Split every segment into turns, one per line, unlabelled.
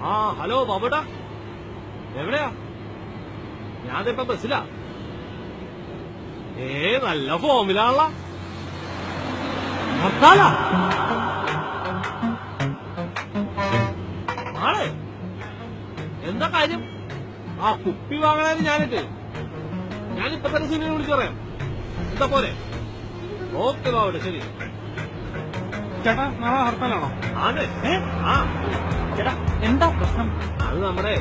ആ ഹലോ ബാബുട്ടാ. എവിടെയാ? ഞാനിപ്പോ ബസ്സിലാ. ഏ നല്ല ഫോമിലാണല്ല. ഹർത്താലാ ആളെ എന്താ കാര്യം? ആ കുപ്പി വാങ്ങണേന് ഞാനിട്ട്. ഞാനിപ്പോ തന്നെ സിനിമ വിളിച്ചു പറയാം. എന്താ പോലെ? ഓക്കെ ബാബുട്ടെ ശരി.
ചേട്ടാ നാളെ ഹർത്താലാണോ?
ആണ്. ആ.
ചേട്ടാ എന്താ പ്രശ്നം?
അത് നമ്മുടെ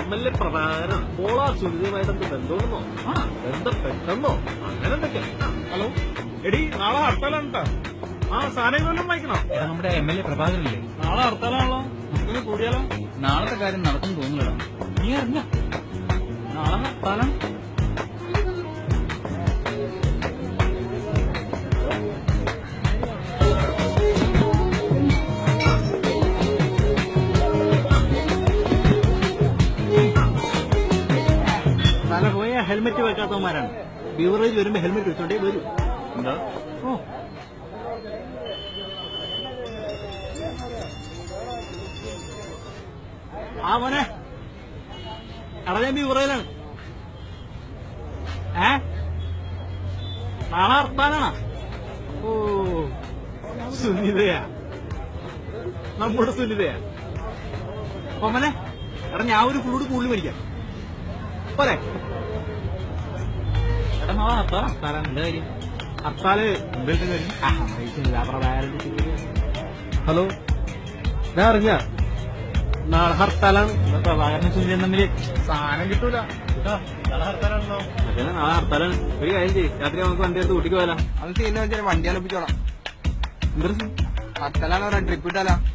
എം എൽ എ പ്രധാനം പോളാർ സുനിതയുമായിട്ട് എന്ത് ബന്ധമുണ്ടെന്നോ?
ആ.
ബന്ധപ്പെട്ടെന്നോ? അങ്ങനെ എന്തൊക്കെ
ഹലോ. എടി നാളെ ഹർത്താലാണ് കേട്ടോ ആ സാധനം വായിക്കണോ
നമ്മുടെ എം എൽ എ പ്രഭാകരല്ലേ
നാളെ ഹർത്താലാണല്ലോ. കൂടിയാലോ.
നാളത്തെ കാര്യം നടക്കും തോന്നുന്നില്ല നീ അറിഞ്ഞ നാളെ ഹർത്താലാണ്.
തല പോയ ഹെൽമെറ്റ് വെക്കാത്തവന്മാരാണ്. ബീവറേജ് വരുമ്പോ ഹെൽമെറ്റ് വെച്ചോണ്ടേ വരൂ.
എന്താ?
ഓ. ആ മോനെ. അറിയാൻ ഞാൻ ബീവറേജിലാണ് ഏ? നാളെ ഹർത്താലാണോ ഓ. സുനിതയാ. നമ്മുടെ സുനിതയാ. അപ്പൊ മോനെ എടാ ഞാൻ ഒരു ഫുള്ളോട് കൂടുതൽ മേടിക്കാം. പോരെ?
ഹർത്താലാ.
ഹലോ? ഞാൻ അറിഞ്ഞ? നാളെ ഹർത്താലാണ്.
പ്രഭാകരനും സാധനം കിട്ടൂല. ഹർത്താലാണല്ലോ.
നാളെ ഹർത്താലാണ്. ഒരു കാര്യം ചെയ്യും. രാത്രി നമുക്ക് വണ്ടി എടുത്ത് ഊട്ടിക്ക് പോയാലോ.
അത് ചെയ്യുന്ന വണ്ടി
അലപ്പിച്ചോളാം
ഹർത്താലാണ് ട്രിപ്പ് ഇട്ടാലോ?